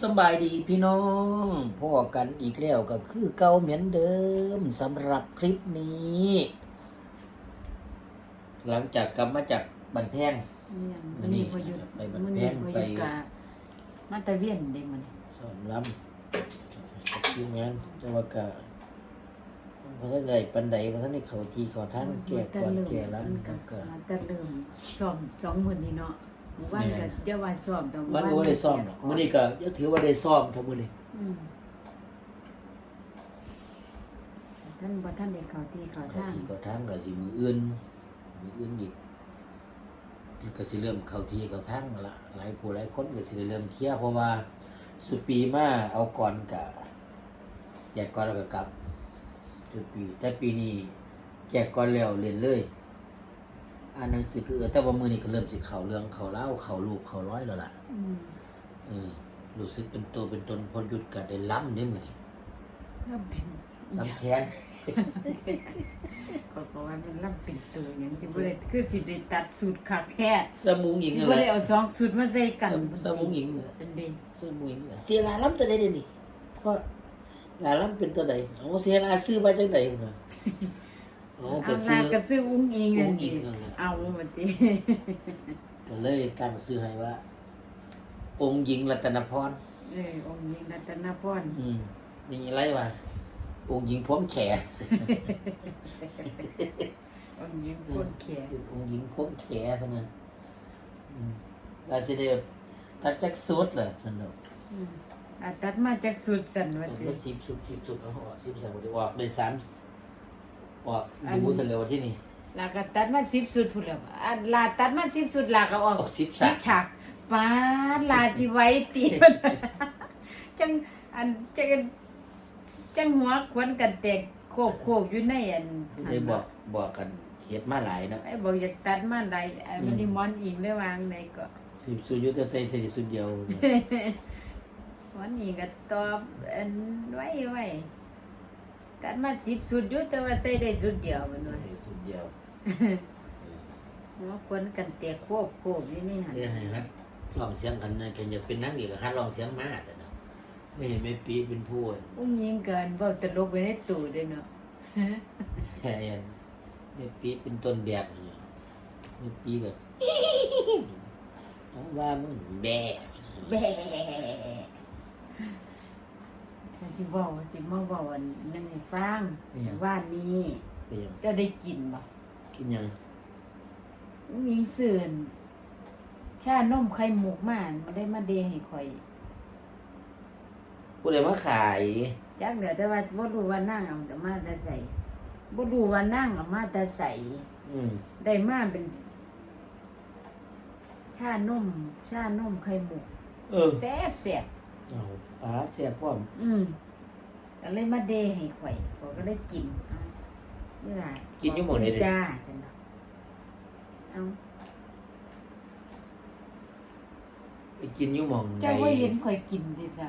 สำบายดีพี่น้องพ่อกันอีกแล้วก็คือเก่าเหมือนเดิมสำหรับคลิปนี้ หลังจากกลับมาจากบันแพงเนี่ยมื้อนี้พอหยุดไปบ้านมื้อแพนี้งพอหไปยุดกะมาตะเวียนเด้มันสอนลำทีมงานจังหวัดกะพระท่านใดปันใดพระท่านในเขาทีเขาท่านแก่ก่อนแก่ล้ำก็ก็มาแต่เริ่มซ้อมสองมื้อนี้เนาะ หมู่บ้านก็อย่าว่าซ้อมแต่หมันก็ว่าได้ซ่อมหรอกมื้อนี้ก็ยังถือว่าได้ซ่อมทั้งมื้อนี้อืมท่านบ่ท่านได้เข้าที่เข้าเขาทาง ทีเขาทางก็สิมืออื่นมืออื่นอีกแล้วก็สิเริ่มเข้าทีเข้าทางละหลายผู้หลายคนก็สิได้เริ่มเคลียร์เพราะว่าสุดปีมาเอาก่อนกะแจกก่อนแล้วก็กลับสุดปี แต่ปีนี้แจกก่อนแล้วเรียนเลย อ่านหนังสือคือแต่ว่ามือนี้ก็เริ่มสิเข้าเรื่องเข้าเล่าเข้าลูกเข้าร้อยแล้วล่ะอืมเออรู้สึกเป็นตัวเป็นตนพอหยุดก็ได้ล้ำเด้มื้อนี้แล้วเป็นล้ำแขนก็ก็ว่ามันลำเป็นตัวหยังสิบ่ได้คือสิได้ตัดสูตรคักแท้สมุงหญิงบ่อะไรได้เอาสองสูตรมาใส่กันสมุงหญิงเหรอสันเดย์ซื้อมุ้ยเสียลาล้ำตัวใดเดี๋ยวนี้เพราะลาล้ำเป็นตัวใดเอาเสียลาซื้อมาจังใดพุ่นน่ะอ๋ อเอาก็ลาซื้อก็ซื้ออุ้งอิงอุ้นั่งนอิดิงนั่นแหละเอามาติก็เลยตั้งซื้อให้ว่า องค์หญิงรัตนพร เออองค์หญิงรัตนพรอืมนี่อะไรวะองค์หญิงพร้อมแของค์หญิงพนแของค์หญิงพร้อมแขพะนะอืมลาสิเดตัดจักสุดเลยสนุกอืมอะตัดมาจากสูตรสันว่าตัดติมาสิบสุดสิบสุดแล้วออกสิบสามวันออกเลยสาม ออกดูทะเลวันที่นี่ลาก็ตัดมา10สุดพุ่นแล้วอะลาตัดมา10สุดลาก็ออกออกสิบสิสามบฉากปาดลาสิไว้ตีมันจังอันจังจังหัวควนกันแตกโคกโคกอยู่ในอันได้บอกบอกกันเฮ็ดมาหลายเนาะไอ้บอกอยากตัดมาใดไอ้มันนี่มอนอิงได้วางใดก็สิบสุดยุทธใส่เทดิสุดเดียวเนี่ยมอนอิงก็ตอบอันไว้ไว้ ตัดมาสิบสุดอยู่แต่ว่าใส่ได้สุดเดียวมันว่าสุดเดียวหัวควนกันแตกโคกโคกอยู่นี่หั่นเรียกให้ฮัดลองเสียงกันนะแกอยากเป็นนางเอกก็ฮัดลองเสียงมาแต่เนาะไม่เห็นไม่ปีเป็นผู้อุ้งยิงเกินเว้าตลกไปในตู้เด้เนาะแค่ยันไม่ปีเป็นต้นแบบเนี่ยไม่ปีก็เอาว่ามึงแบะ แบะแต่สิเว้าสิมาเว้าอันนั่นให้ฟังว่านี้ไปยังเจะได้กินบ่กินยังมีสื่นชานมไข่มุกมามาได้มาเดให้ข่อย ผู้ใดมาขายจักเดี๋ยวแต่ว่าบ่รู้ว่านั่งเอาแต่มาแต่ใส่บ่รู้ว่านั่งเอามาแต่ใส่อืมได้มาเป็น ชานมชานมไข่มุกเออ แซ่บแซ่บ เอาปลาเสียพร้อมอืมก็เลยมาเดให้ข่อยข่อยก็ได้กินเอานี่ล่ะกินอยู่หมดเลยเด้จ้าจังเนาะเอาไปกินอยู่หมองเจ้าว่าเห็นข่อยกินดิเจ้า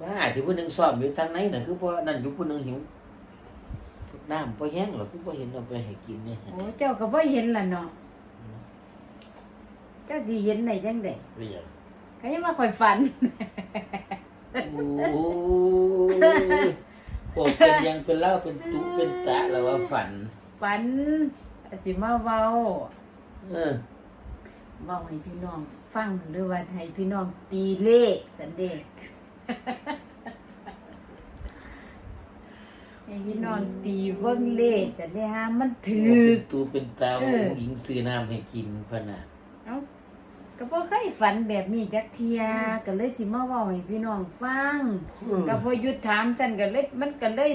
บ้าที่ผู้หนึงซ้อมอยู่ทางไหนน่ะคือเพราะนั่นอยู่ผู้หนึงหิวน้ำพอแห้งหรอคือพอเห็นเอาไปให้กินเนี่ยสิโอ้เจ้าก็บ่เห็นล่ะเนาะเจ้าสิเห็นได้จังได๋เรียน ก็ยังว่าข่อยฝัน โอ้ยโอ้เป็นยังเป็นเล่าเป็นตุเป็นตะแล้วว่าฝัน ฝันสิมาเว้าเออเว้าให้พี่น้องฟังหรือว่าให้พี่น้องตีเลขสันเดะให้พี่น้องตีเบิ่งเลขสันเดะฮะมันถืโอ้อเป็นตูเป็นตาเออหญิงซื้อน้ำให้กินพะน่ะเอ้า ก็บ่เคยฝันแบบนี้จักเทียก็เลยสิมาเว้าให้พี่น้องฟังก็พอหยุดถามสั่นก็เลยมันก็เลย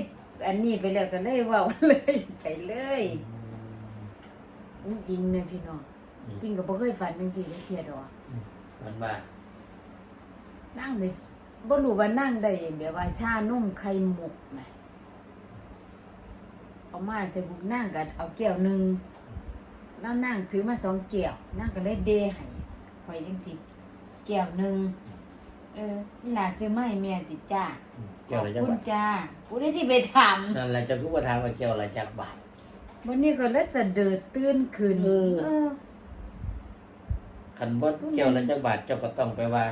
อันนี้ไปแล้วก็เลยเว้าเลยไปเลยอุ้งอิงแม่พี่น้องอืมจริงก็บ่เคยฝันจังซี่จักเทียดอกฝันว่านั่งไปบ่รู้ว่านั่งได้แบบว่าชานมไข่มุกแหมเอามาใส่บุกนั่งก็เอาแก้วหนึงแล้วนั่งถือมาสองแก้วนั่งก็เลยเดให้ ข่อยจังซี่แก้วหนึงเออนี่ล่ะซื้อมาให้แม่ติจ้าเกี่ยวอะไรขจัอบกคุบาณทจ้าผู้ใดที่ไปทำนั่นแหละจะพูดว่าทางว่าเกี่ยวอะไรจากบาท วันนี้ก็เลยสะเดิดตื่นขึ้นเออ เออคันบ่เกี่ยวอะไรจากบาทเจ้าก็ต้องไปว่า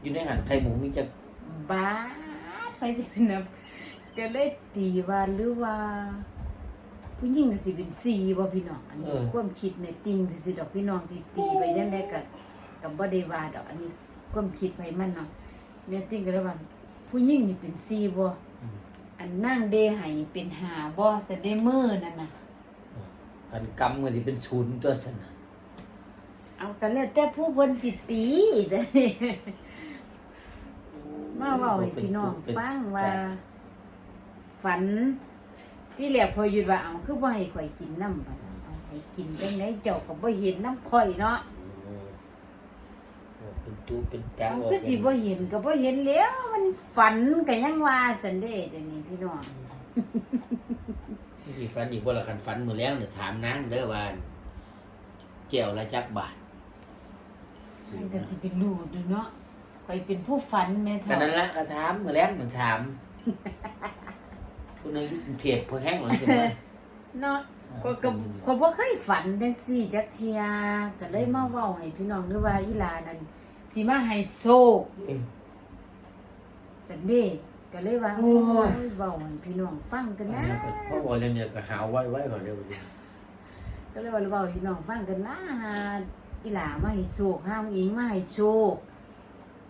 อยู่ในหันไข่หมูมีจะบ้าไปจะนับก็เลยตีว่าหรือว่า ผู้หญิงก็สิเป็นซีบ่พี่น้องอันนี้ความคิดในติงสิดอกพี่น้องสิตีไปยังไงก็ ก็บ่ได้ว่าดอก อันนี้ความคิดไปมันเนาะแม่ติงก็เลยว่าผู้หญิงนี่เป็นซีบ่อันนั่งเดให้เป็นหาบ่ซะได้มือนั่นน่ะอันกำก็สิเป็นศูนย์ตัวสนะเอากันแล้วแต่ผู้เพิ่นสิตีแต่มาเว้าให้พี่น้องฟังว่า ฝัน ที่แรกพอหยุดว่าเอาคือบ่ให้ข่อยกินน้ำบัดนั้นเอาให้กินจังไดเจ้าก็บ่เห็นน้ำข่อยเนาะเป็น ตู้เป็นตาเอาคือสิบ่เห็นก็บ่เห็นแล้วมันฝันก็ยังว่าซั่นเด้เดี๋ยวนี้พี่น้องที่ฝันอีกว่าละคันฝันมือแล้วเนี่ยถามนางเด้อว่าเจียวละจักบาทมันก็สิเป็นรูดูเนาะข่อยเป็นผู้ฝันแม่กัเฒ่านนั้นละก็ถามมือแล้วมันถามคนนึงเทียบเพื่อแห้งหลังใช่ไหมเนาะก็ก็ก็บ่เคยฝันจังซี่จักเที่ยก็เลยมาเว้าให้พี่น้องหรือว่าอีหลานั่น สิมาให้โชคสันเดย์ก็เลยว่าโอ้โอ้ย ยเว้าให้พี่น้องฟังกันนะเพราะว่าเรื่องเนี่ยก็หาวไว้ไว้ก่อนเร็วดิก็เลยว่าเว้าให้พี่น้องฟังกันนะหาอีหลามาให้โชคห้ามอิงมาให้โชค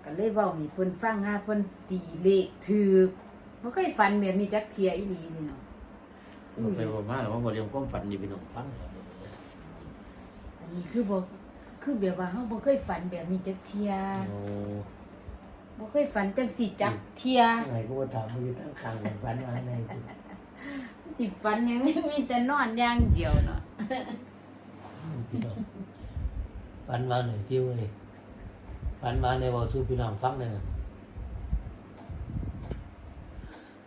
ก็เลยเว้าให้เพิ่นฟังหาเพิ่นตีเลขถูกบ่เคยฝันแบบนี้จักเที่ยอีหลีพี่น้องไปว่ามาแล้วว่าบ่เรื่องความฝันนี่พี่น้องฟังอันนี้คือบ่ คือแบบว่าเฮาบ่เคยฝันแบบนี้จักเที่ยโอ้บ่เคยฝันจังสิจักเที่ยยังไงก็ว่าถามมือตั้งคางฝันมาในสิฝันหยังมีแต่นอนอย่างเดียวเนาะพี่น้องฝันมาหน่อยพี่เว้ยฝันมาในบอกสู้พี่น้องฟังเลยนะ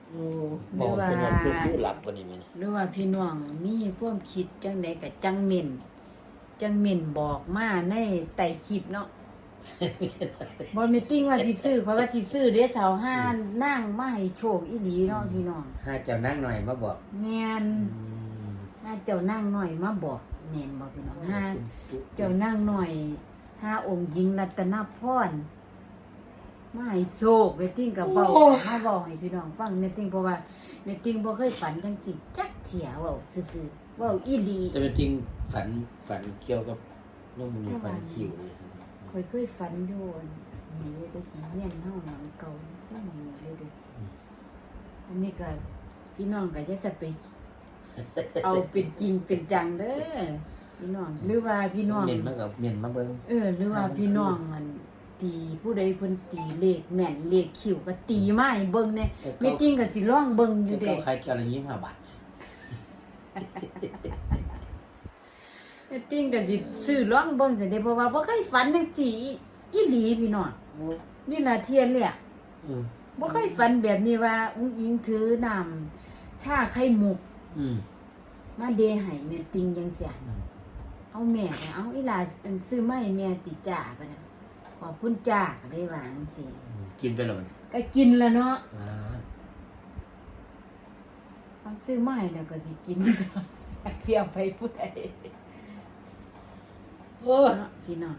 โอ้บอกจะนอนคือคือหลับปะนี่มันหรือว่าพี่น้องมีความคิดจังใดก็จังเม่น จังเม่นบอกมาในใต้คลิปเนาะบ่มีติ้งว่าสิซื้อเพราะว่าสิซื้อเด้เฒ่าห้านั่งมาให้โชคอีหลีเนาะพี่น้องถ้าเจ้านั่งหน่อยมาบอกแม่นอืมห้าเจ้านั่งหน่อยมาบอกแม่นบ่พี่น้องห้าเจ้านั่งหน่อยห้าองค์หญิงรัตนพรมาให้โชคแม่ติ้งก็เว้ามาเว้าให้พี่น้องฟังแม่ติ้งเพราะว่าแม่ติ้งบ่เคยฝันจังซี่จัก เที่ยเว้าซื่อๆเว้าอีหลีแต่เป็นจริงฝันฝันเกี่ยวกับน้องมันมีฝันคิวเลยข่อยเคยฝันอยู่อันนี่เลยตะกี้เงี้ยนเฮาหลังเก่านั่นนี่เลยเด้อออันนี้ก็พี่น้องก็จะจะไป เอาเป็นจริงเป็นจังเด้อพี่น้อง หรือว่าพี่น้อง เมียนมากับเมียนมาเบิ้งเออ หรือว่าพี่น้องมันตีผู้ใดเพิ่นตีเลขแม่นเลขคิวก็ตีมาให้เบิ่งแน่ไม่จริงก็สิลองเบิ่งอยู่เด็เด้กใครเกี่ยวอะไรยี่ห้าบาท ไม่จริงก็สิซื้อลองเบิ่งซั่นเด้เพราะว่าบ่เคยฝันจังซี่อีหลีพี่น้องนี่ล่ะเทียนแหละอืมบ่เคยฝันแบบนี้ว่าอุ้งอิงถือน้ำชาไข่มุกอืมมาเดให้แม่ติงจังซี่เอาแม่ก็เอาอีหลาอันซื้อมาให้แม่ติจ่าปะนะขอบคุณจ้าก็ได้วาจังซี่กินไปแล้วมันก็กินแล้วเนาะ อ่าเอาซื้อมาให้แล้วก็สิกินจ้ะสิเอาไปผู้ใดเออเนาะพี่น้อง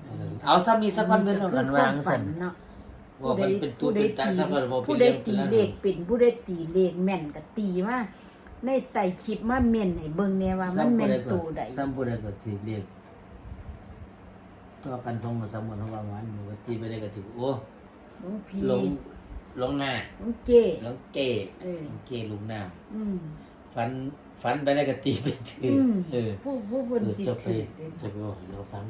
เอาซ้ำมีสักวันเป็นกันวางสันเนาะว่ามันเป็นตู้ผู้ใดเป็นตาตีสักวันบอกเป็ผู้นใดเรื่องตีเลขเป็นผู้ใดตีเลขแม่นก็ตีมาในไต่คลิปมาเม่นให้เบิ่งแน่ว่ามันแม่นตัวใดซ้ำผู้ใดก็ถือเรียกตัวกันสองกับสามวันของรางวัลหนูว่าตีไปได้ก็ถือโอ้หลวงพีลงลงหน้าหลวงเจแล้วเกเออเกลุงหน้าอืม ฟันฟันไปได้ก็ตีไปถืออืมเออผู้ผู้บนเออจิตจะไปถือเด้อจะไปบอกให้เราฟัง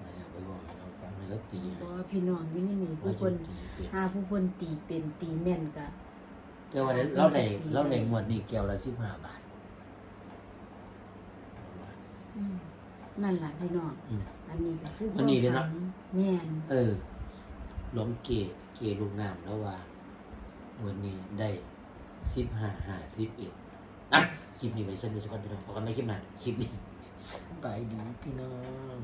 มาแล้วไปบอกให้เราฟังให้เราตีบ่ว่าพี่น้องอยู่นี่นี่ผู้คนตีเป็นหาผู้คนตีเป็นตีแม่นก็แต่ว่าเราได้เราได้งวดนี้แก้วละสิบห้าบาท อืมนั่นล่ะพี่น้องอืมอันนี้ก็คืออันนี้เด้อเนาะแม่นเออหลวงเกเกลุงน้ำแล้วว่าวันนี้ได้ สิบห้าห้าสิบเอ็ดอะคลิปนี้ไว้สนุกสักคนพี่น้องพอกันในคลิปหน้าคลิปนี้สบายดีพี่น้อง